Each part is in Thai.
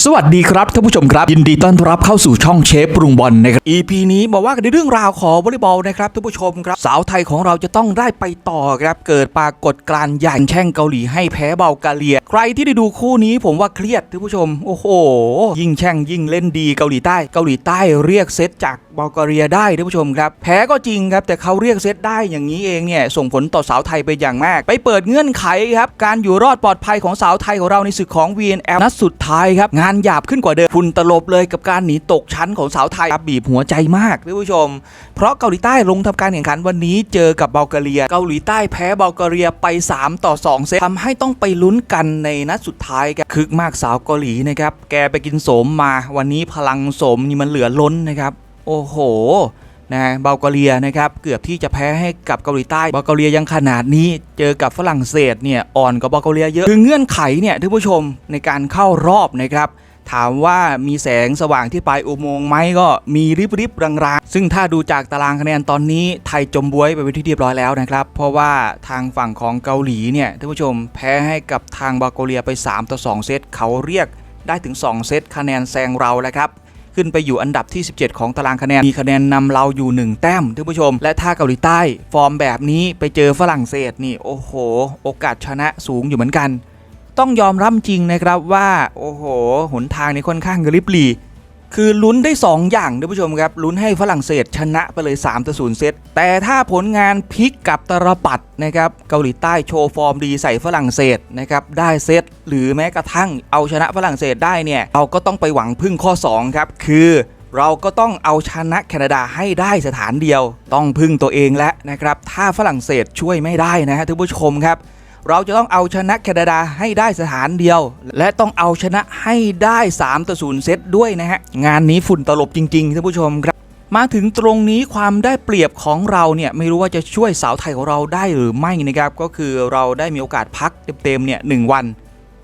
สวัสดีครับท่านผู้ชมครับ ยินดีต้อนรับเข้าสู่ช่องเชฟปรุงบอลนะครับ EP นี้มาว่ากันในเรื่องราวของวอลเลย์บอลนะครับท่านผู้ชมครับ สาวไทยของเราจะต้องได้ไปต่อครับ เกิดปรากฏการณ์ใหญ่แช่งเกาหลีให้แพ้เบาลแกเรีย ใครที่ได้ดูคู่นี้ผมว่าเครียดท่านผู้ชม โอ้โห ยิ่งแช่งยิ่งเล่นดีเกาหลีใต้เกาหลีใต้เรียกเซตจากเบลแกเรียได้ท่านผู้ชมครับแพ้ก็จริงครับแต่เขาเรียกเซตได้อย่างนี้เองเนี่ยส่งผลต่อสาวไทยไปอย่างมาก ไปเปิดเงื่อนไขครับการอยู่รอดปลอดภัยของสาวไทยของเราในศึกของ VNL นัดสุดท้ายครับงานหยาบขึ้นกว่าเดิมฝุ่นตลบเลยกับการหนีตกชั้นของสาวไทยครับบีบหัวใจมากท่านผู้ชม เพราะเกาหลีใต้ลงทำการแข่งขันวันนี้เจอกับเบลกเรีย เกาหลีใต้แพ้เบลกเรียไป 3 ต่อ 2 เซตทำให้ต้องไปลุ้นกันในนัดสุดท้ายแกคึกมากสาวเกาหลีนะครับแกไปกินโสมมาวันนี้พลังโสมนี่มันเหลือล้นนะครับ โอ้โห นะเบลกเรียนะครับเกือบที่จะแพ้ให้กับเกาหลีใต้เบลกเรียยังขนาดนี้เจอกับฝรั่งเศสเนี่ยอ่อนกว่าเบลกเรียเยอะคือเงื่อนไขเนี่ยท่านผู้ชมในการเข้ารอบนะครับถามว่ามีแสงสว่างที่ปลายอุโมงค์ไหมก็มีริบๆรางๆ ซึ่งถ้าดูจากตารางคะแนนตอนนี้ไทยจมบวยไปเป็นที่เรียบร้อยแล้วนะครับ เพราะว่าทางฝั่งของเกาหลีเนี่ยท่านผู้ชมแพ้ให้กับทางบลแกเรียไป 3 ต่อ 2 เซตเขาเรียกได้ถึง 2 เซตคะแนนแซงเราแล้วครับ ขึ้นไปอยู่อันดับที่ 17 ของตารางคะแนน มีคะแนนนำเราอยู่ 1 แต้มท่านผู้ชม และถ้าเกาหลีใต้ ฟอร์มแบบนี้ไปเจอฝรั่งเศสนี่โอ้โห โอกาสชนะสูงอยู่เหมือนกัน ต้องยอมรับจริงนะครับว่า โอ้โห หนทางนี้ค่อนข้างกระลิบหลี คือลุ้นได้ 2 อย่างท่านผู้ชมครับลุ้นให้ฝรั่งเศสชนะไปเลย3ต่อ0เซตแต่ถ้าผลงานพลิกกับตรปัดนะครับเกาหลีใต้โชว์ฟอร์มดีใส่ฝรั่งเศสนะครับได้เซตหรือแม้กระทั่งเอาชนะฝรั่งเศสได้เนี่ยเราก็ต้องไปหวังพึ่งข้อ 2 ครับ คือเราก็ต้องเอาชนะแคนาดาให้ได้สถานเดียว ต้องพึ่งตัวเองแล้วนะครับถ้าฝรั่งเศสช่วยไม่ได้นะฮะท่านผู้ชมครับ เราจะต้องเอาชนะแคนาดาให้ได้สถานเดียว และต้องเอาชนะให้ได้3ต่อ0เซตด้วยนะฮะ งานนี้ฝุ่นตลบจริงๆท่านผู้ชมครับมาถึงตรงนี้ความได้เปรียบของเราเนี่ยไม่รู้ว่าจะช่วยสาวไทยของเราได้หรือไม่นะครับ ก็คือเราได้มีโอกาสพักเต็มๆเนี่ยหนึ่งวัน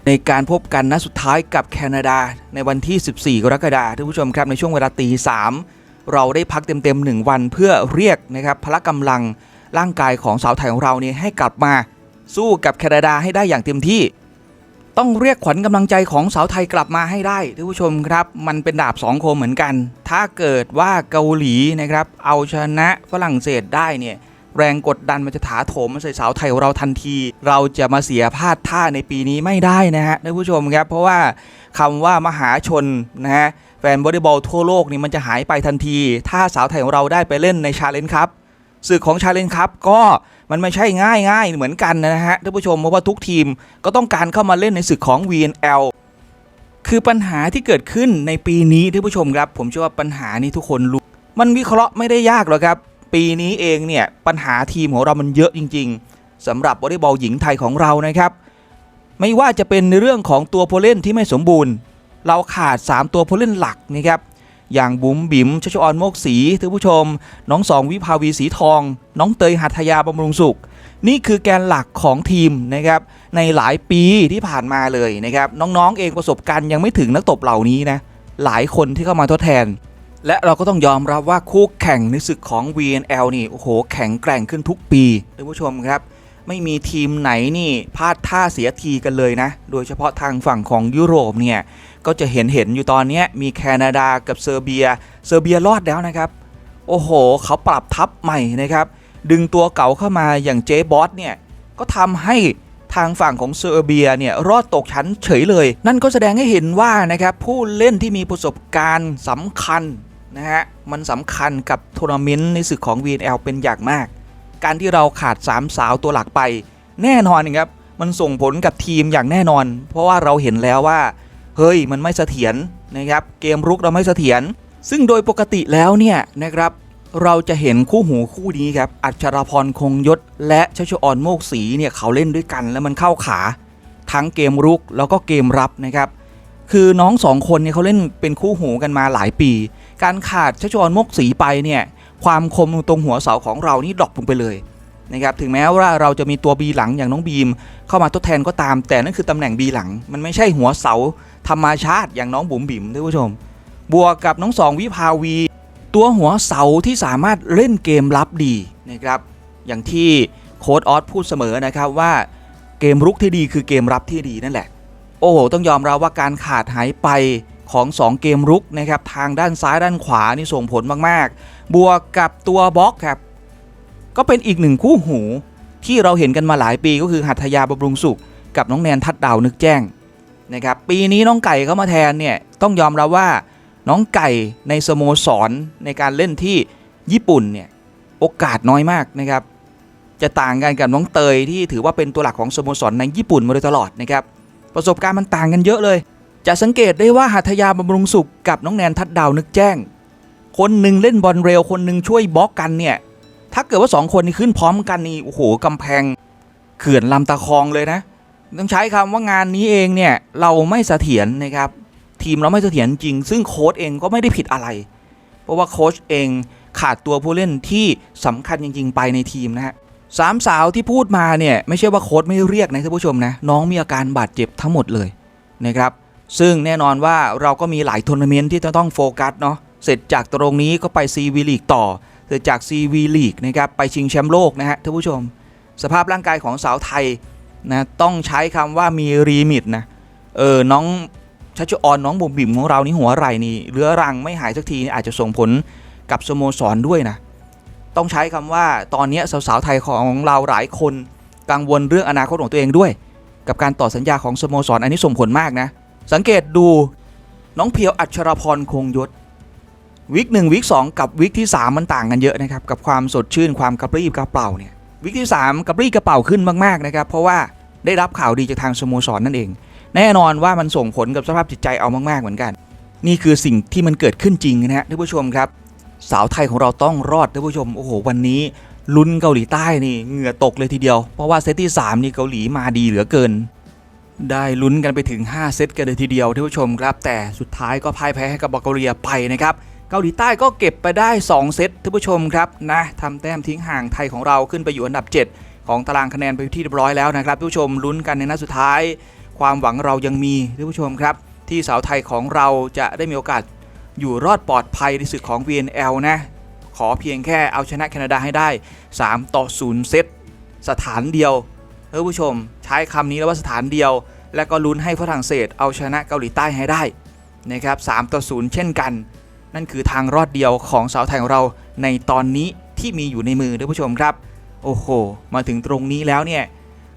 ในการพบกันนัดสุดท้ายกับแคนาดา ในวันที่ 14 กรกฎาคมท่านผู้ชมครับในช่วงเวลาตีสามเราได้พักเต็มๆ1วันเพื่อเรียกนะครับพละกำลังร่างกายของสาวไทยของเราเนี่ยให้กลับมา สู้กับแคนาดาให้ได้อย่างเต็มที่ ต้องเรียกขวัญกำลังใจของสาวไทยกลับมาให้ได้ท่านผู้ชมครับ มันเป็นดาบสองคมเหมือนกัน ถ้าเกิดว่าเกาหลีนะครับ เอาชนะฝรั่งเศสได้เนี่ยแรงกดดันมันจะถาโถมมาใส่สาวไทยของเราทันที เราจะมาเสียพลาดท่าในปีนี้ไม่ได้นะฮะท่านผู้ชมครับ เพราะว่าคำว่ามหาชนนะฮะแฟนวอลเลย์บอลทั่วโลกนี่มันจะหายไปทันที ถ้าสาวไทยของเราได้ไปเล่นในชาเลนจ์ครับ ศึกของชาเลนจ์ครับก็มันไม่ใช่ง่ายง่ายเหมือนกันนะฮะท่านผู้ชมเพราะว่าทุกทีมก็ต้องการเข้ามาเล่นในศึกของ VNL คือปัญหาที่เกิดขึ้นในปีนี้ท่านผู้ชมครับ ผมเชื่อว่าปัญหานี้ทุกคนรู้ มันวิเคราะห์ไม่ได้ยากหรอกครับ ปีนี้เองเนี่ยปัญหาทีมของเรามันเยอะจริง ๆสำหรับวอลเลย์บอลหญิงไทยของเรานะครับ ไม่ว่าจะเป็นในเรื่องของตัวผู้เล่นที่ไม่สมบูรณ์ เราขาด 3 ตัวผู้เล่นหลักนะครับ อย่างบุ๋มบิ๋มชชออนโมกศรีท่านผู้ชม น้องสองวิภาวีสีทอง น้องเตยหัตถยาบำรุงสุข นี่คือแกนหลักของทีมนะครับในหลายปีที่ผ่านมาเลยนะครับน้องๆเองประสบการณ์ยังไม่ถึงนักตบเหล่านี้นะหลายคนที่เข้ามาทดแทน และเราก็ต้องยอมรับว่าคู่แข่งในศึกของ VNL นี่โอ้โหแข็งแกร่งขึ้นทุกปีท่านผู้ชมครับไม่มีทีมไหนนี่พลาดท่าเสียทีกันเลยนะ โดยเฉพาะทางฝั่งของยุโรปเนี่ย ก็จะเห็นเห็นอยู่ตอนนี้มีแคนาดากับเซอร์เบีย เซอร์เบียรอดแล้วนะครับ โอ้โห เขาปรับทัพใหม่นะครับ ดึงตัวเก่าเข้ามาอย่างเจบอสเนี่ย ก็ทำให้ทางฝั่งของเซอร์เบียเนี่ยรอดตกชั้นเฉยเลย นั่นก็แสดงให้เห็นว่านะครับผู้เล่นที่มีประสบการณ์สำคัญนะฮะมันสำคัญกับทัวร์นาเมนต์ในศึกของ VNL เป็นอย่างมาก การที่เราขาด 3 สาวตัวหลักไป แน่นอนนะครับมันส่งผลกับทีมอย่างแน่นอน เพราะว่าเราเห็นแล้วว่า เฮ้ยมันไม่เสถียรนะครับเกมรุกเราไม่เสถียรซึ่งโดยปกติแล้วเนี่ยนะครับเราจะเห็นคู่หูคู่นี้ครับอัชราพรคงยศ และชัชออนโมกศรีเนี่ยเขาเล่นด้วยกันแล้วมันเข้าขาทั้งเกมรุกแล้วก็เกมรับนะครับคือน้องสองคนเนี่ยเขาเล่นเป็นคู่หูกันมาหลายปี การขาดชัชออนโมกศรีไปเนี่ยความคมตรงหัวเสาของเรานี่ดรอปลงไปเลย นะครับถึงแม้ว่าเราจะมีตัวบีหลังอย่างน้องบีม เข้ามาทดแทนก็ตาม แต่นั่นคือตำแหน่งบีหลัง มันไม่ใช่หัวเสาธรรมชาติอย่างน้องบุ๋มบิ๋มท่านผู้ชม บวกกับน้องสองวิภาวี ตัวหัวเสาที่สามารถเล่นเกมรับดีนะครับอย่างที่โค้ดออสพูดเสมอนะครับว่าเกมรุกที่ดีคือเกมรับที่ดีนั่นแหละ โอ้โหต้องยอมรับว่าการขาดหายไปของ 2 เกมรุกนะครับทางด้านซ้ายด้านขวานี่ส่งผลมากๆ บวกกับตัวบล็อกครับ ก็เป็นอีกหนึ่งคู่หู ที่เราเห็นกันมาหลายปีก็คือหัตถยาบำรุงสุข กับน้องแนนทัดดาวนึกแจ้งนะครับปีนี้น้องไก่เข้ามาแทนเนี่ยต้องยอมรับว่าน้องไก่ในสโมสรในการเล่นที่ญี่ปุ่นเนี่ยโอกาสน้อยมากนะครับ จะต่างกันกับน้องเตยที่ถือว่าเป็นตัวหลักของสโมสรในญี่ปุ่นมาโดยตลอดนะครับประสบการณ์มันต่างกันเยอะเลย จะสังเกตได้ว่าหัตถยาบำรุงสุขกับน้องแนนทัดดาวนึกแจ้ง คนหนึ่งเล่นบอลเร็วคนหนึ่งช่วยบล็อกกันเนี่ย ถ้าเกิดว่าสองคนนี้ขึ้นพร้อมกันนี่โอ้โหกำแพงเขื่อนลำตะคองเลยนะ ต้องใช้คำว่างานนี้เองเนี่ยเราไม่เสถียรนะครับ ทีมเราไม่เสถียรจริง ซึ่งโค้ชเองก็ไม่ได้ผิดอะไร เพราะว่าโค้ชเองขาดตัวผู้เล่นที่สำคัญจริง ๆ ไปในทีมนะฮะสามสาวที่พูดมาเนี่ยไม่ใช่ว่าโค้ชไม่เรียกนะท่านผู้ชมนะน้องมีอาการบาดเจ็บทั้งหมดเลยนะครับซึ่งแน่นอนว่าเราก็มีหลายทัวร์นาเมนต์ที่จะต้องโฟกัสเนาะเสร็จจากตรงนี้ก็ไปซีวีลีกต่อ เสร็จากซีวีลีกนะครับไปชิงแชมป์โลกนะฮะท่านผู้ชม สภาพร่างกายของสาวไทยนะต้องใช้คำว่ามีรีมิตนะเออน้องชัชออนน้องบุ๋มบิ๋มของเรานี่หัวไหล่นี่เรื้อรังไม่หายสักทีนี่อาจจะส่งผลกับสโมสรด้วยนะต้องใช้คำว่าตอนนี้สาวๆไทยของเราหลายคนกังวลเรื่องอนาคตของตัวเองด้วย กับการต่อสัญญาของสโมสรอันนี้ส่งผลมากนะ สังเกตดูน้องเพียวอัชรพรคงยศ วิกหนึ่งวิกสองกับวิกที่ 3 มันต่างกันเยอะนะครับ กับความสดชื่นความกระปรี้กระเป๋าเนี่ยวิกที่ 3 กระปรี้กระเป๋าขึ้นมากๆนะครับเพราะว่าได้รับข่าวดีจากทางสโมสรนนั่นเอง แน่นอนว่ามันส่งผลกับสภาพจิตใจเอามากๆเหมือนกัน นี่คือสิ่งที่มันเกิดขึ้นจริงนะฮะท่านผู้ชมครับ สาวไทยของเราต้องรอดท่านผู้ชมโอ้โหวันนี้ลุ้นเกาหลีใต้นี่เหงื่อตกเลยทีเดียว เพราะว่าเซตที่ 3 นี่เกาหลีมาดีเหลือเกิน ได้ลุ้นกันไปถึง 5 เซตกันเลยทีเดียวท่านผู้ชมครับ แต่สุดท้ายก็พ่ายแพ้ให้กับบัลแกเรียไปนะครับ เกาหลีใต้ก็เก็บไปได้ 2 เซตท่านผู้ชมครับนะทำแต้มทิ้งห่างไทยของเราขึ้นไปอยู่อันดับ 7 ของตารางคะแนนไปที่เรียบร้อยแล้วนะครับท่านผู้ชมลุ้นกันในนัดสุดท้าย ความหวังเรายังมีท่านผู้ชมครับ ที่สาวไทยของเราจะได้มีโอกาสอยู่รอดปลอดภัยในศึกของ VNL นะขอเพียงแค่เอาชนะแคนาดาให้ได้ 3 ต่อ 0 เซตสถานเดียวท่านผู้ชม ใช้คำนี้แล้วว่าสถานเดียว และก็ลุ้นให้ฝรั่งเศสเอาชนะเกาหลีใต้ให้ได้นะครับ3ต่อ 0 เช่นกัน นั่นคือทางรอดเดียวของสาวไทยของเราในตอนนี้ที่มีอยู่ในมือท่านผู้ชมครับ โอ้โห มาถึงตรงนี้แล้วเนี่ย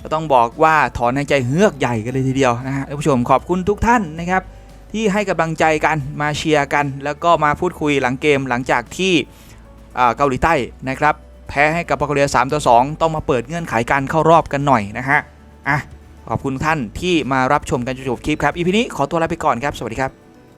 ก็ต้องบอกว่าถอนในใจเฮือกใหญ่กันเลยทีเดียวนะฮะท่านผู้ชมขอบคุณทุกท่านนะครับที่ให้กำลังใจกันมาเชียร์กัน แล้วก็มาพูดคุยหลังเกมหลังจากที่เกาหลีใต้นะครับแพ้ให้กับบัลแกเรีย3ต่อ2ต้องมาเปิดเงื่อนไขการเข้ารอบกันหน่อยนะฮะอะขอบคุณท่านที่มารับชมกันจนจบคลิปครับอีพีนี้ขอตัวลาไปก่อนครับสวัสดีครับ